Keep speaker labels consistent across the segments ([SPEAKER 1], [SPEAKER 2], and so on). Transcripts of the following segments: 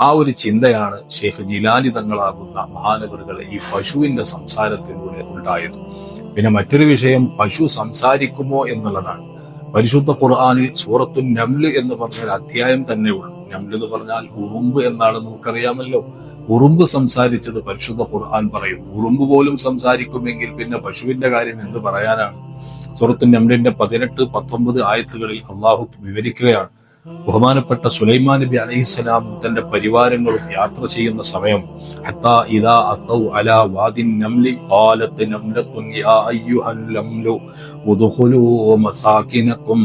[SPEAKER 1] ആ ഒരു ചിന്തയാണ് ഷെയ്ഖ് ജിലാനി തങ്ങളാകുന്ന മഹാനഗറുകൾ ഈ പശുവിന്റെ സംസാരത്തിലൂടെ ഉണ്ടായത്. പിന്നെ മറ്റൊരു വിഷയം പശു സംസാരിക്കുമോ എന്നുള്ളതാണ്. പരിശുദ്ധ ഖുർആാനിൽ സൂറത്തു നംൽ എന്ന് പറഞ്ഞ ഒരു അധ്യായം തന്നെ ഉള്ളു. നംൽ എന്ന് പറഞ്ഞാൽ ഉറുമ്പ് എന്നാണ് നമുക്കറിയാമല്ലോ. ഉറുമ്പ് സംസാരിച്ചത് പരിശുദ്ധ ഖുർആൻ പറയും. ഉറുമ്പ് പോലും സംസാരിക്കുമെങ്കിൽ പിന്നെ പശുവിന്റെ കാര്യം എന്ത് പറയാനാണ്? സൂറത്തു നംലിന്റെ പതിനെട്ട് പത്തൊമ്പത് ആയത്തുകളിൽ അള്ളാഹു വിവരിക്കുകയാണ്. ബഹുമാനപ്പെട്ട സുലൈമാൻ നബി അലൈഹിസ്സലാമും തന്റെ പരിവാരങ്ങളും യാത്ര ചെയ്യുന്ന സമയം ഹത്താ ഇദാ അത്തൗ അലാ വാദിൻ നംലി ഖാലത്ത് നംലത്തുൻ യാ അയ്യുഹൽ മസാകിനകും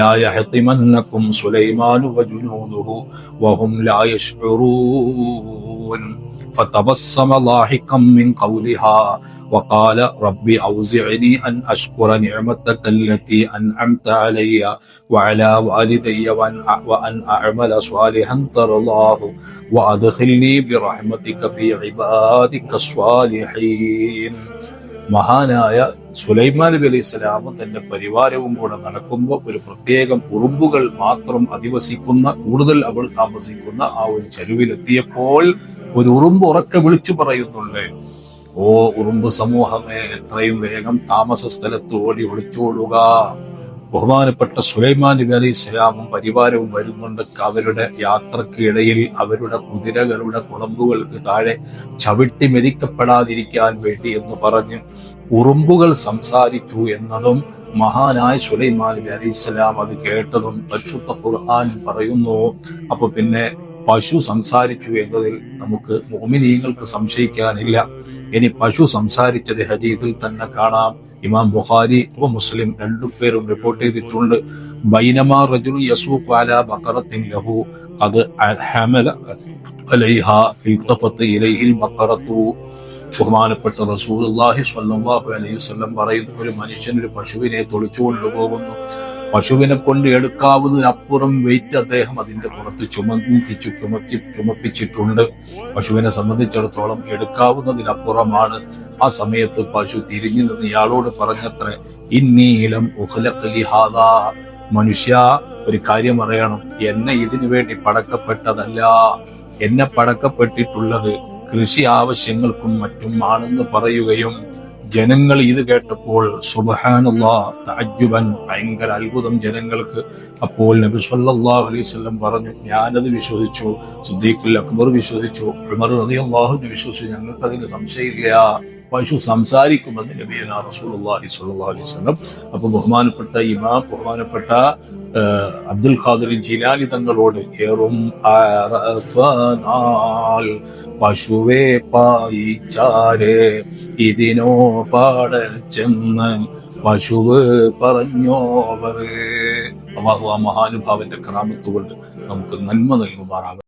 [SPEAKER 1] ലാ യഹതിമന്നകും സുലൈമാൻ വജുനൂദുഹു വഹും ലാ യശ്ഉറൂൻ. فتبسم ضاحكا من قولها وقال ربي أوزعني أن أشكر نعمتك التي أنعمت علي وعلى والدي وأن وأن أعمل صالحا ترضاه وأدخلني برحمتك في عبادك الصالحين മഹാനായ സുലൈമാൻ നബി അലൈഹി സ്വലാമും തന്റെ പരിവാരവും കൂടെ നടക്കുമ്പോൾ ഒരു പ്രത്യേകം ഉറുമ്പുകൾ മാത്രം അധിവസിക്കുന്ന കൂടുതൽ അവൾ താമസിക്കുന്ന ആ ഒരു ചരുവിലെത്തിയപ്പോൾ ഒരു ഉറുമ്പ് ഉറക്കെ വിളിച്ചു പറയുന്നുണ്ട്. ഓ ഉറുമ്പ് സമൂഹമേ എത്രയും വേഗം താമസ സ്ഥലത്ത് ഓടി ഒളിച്ചോടുക. ബഹുമാനപ്പെട്ട സുലൈമാൻ നബി അലൈഹി സ്വലാമും പരിവാരവും വരുന്നുണ്ട്. അവരുടെ യാത്രക്കിടയിൽ അവരുടെ കുതിരകളുടെ കുളമ്പുകൾക്ക് താഴെ ചവിട്ടി മെതിക്കപ്പെടാതിരിക്കാൻ വേണ്ടി എന്ന് പറഞ്ഞ് ഉറുമ്പുകൾ സംസാരിച്ചു എന്നതും മഹാനായ സുലൈമാൻ നബി അലൈഹി സ്വലാം അത് കേട്ടതും പരിശുദ്ധ ഖുർആൻ പറയുന്നു. അപ്പൊ പിന്നെ പശു സംസാരിച്ചു എന്നതിൽ നമുക്ക് മോമിനീങ്ങൾക്ക് സംശയിക്കാനില്ല. ഇനി പശു സംസാരിച്ചത് ഹദീദിൽ തന്നെ കാണാം. ഇമാം ബുഖാരി മുസ്ലിം രണ്ടുപേരും റിപ്പോർട്ട് ചെയ്തിട്ടുണ്ട്. ബൈനമാ റജുൽ യസൂഖ് അലാ ബക്കറത്തിൻ ലഹു അത് ഹമല ഇലൈഹിൽ ബഹുമാനപ്പെട്ട റസൂലുള്ളാഹി സ്വല്ലല്ലാഹു അലൈഹി വസല്ലം പറയുന്നു ഒരു മനുഷ്യൻ ഒരു പശുവിനെ തൊളിച്ചു കൊണ്ടുപോകുന്നു പശുവിനെ കൊണ്ട് എടുക്കാവുന്നതിനപ്പുറം വെയിറ്റ് അദ്ദേഹം അതിന്റെ പുറത്ത് ചുമത്തിച്ചു ചുമത്തി ചുമപ്പിച്ചിട്ടുണ്ട്. പശുവിനെ സംബന്ധിച്ചിടത്തോളം എടുക്കാവുന്നതിനപ്പുറമാണ് ആ സമയത്ത് പശു തിരിഞ്ഞു നിന്ന് ഇയാളോട് പറഞ്ഞത്ര ഇന്നീലം ഉഹ്ലഖലിഹാദാ മനുഷ്യ ഒരു കാര്യം അറിയണം എന്നെ ഇതിനു വേണ്ടി പടക്കപ്പെട്ടതല്ല. എന്നെ പടക്കപ്പെട്ടിട്ടുള്ളത് കൃഷി ആവശ്യങ്ങൾക്കും മറ്റും ആണെന്ന് പറയുകയും ജനങ്ങൾ ഇത് കേട്ടപ്പോൾ സുബഹാനുള്ള താജുബൻ ഭയങ്കര അത്ഭുതം ജനങ്ങൾക്ക്. അപ്പോൾ നബി സല്ലാഹു അലൈഹി പറഞ്ഞു ഞാനത് വിശ്വസിച്ചു. സുദ്ദീഖുൽ അക്ബർ വിശ്വസിച്ചു. ഉമർ റളിയല്ലാഹു അൻഹു വിശ്വസിച്ചു. ഞങ്ങൾക്കതിന് സംശയമില്ല. പശു സംസാരിക്കുമെന്ന് നബിയന റസൂലി സ്വലം അപ്പോൾ ബഹുമാനപ്പെട്ട ഇമാം ബഹുമാനപ്പെട്ട അബ്ദുൽ ഖാദിർ ജിലാലി തങ്ങളോട് ഏറും പശുവേ പായിച്ചാരേ ഇതിനോ പാടച്ചെന്ന് പശുവ് പറഞ്ഞോവർ മഹാനുഭാവന്റെ ക്രാമത്തുകൊണ്ട് നമുക്ക് നന്മ നൽകുമാറാകും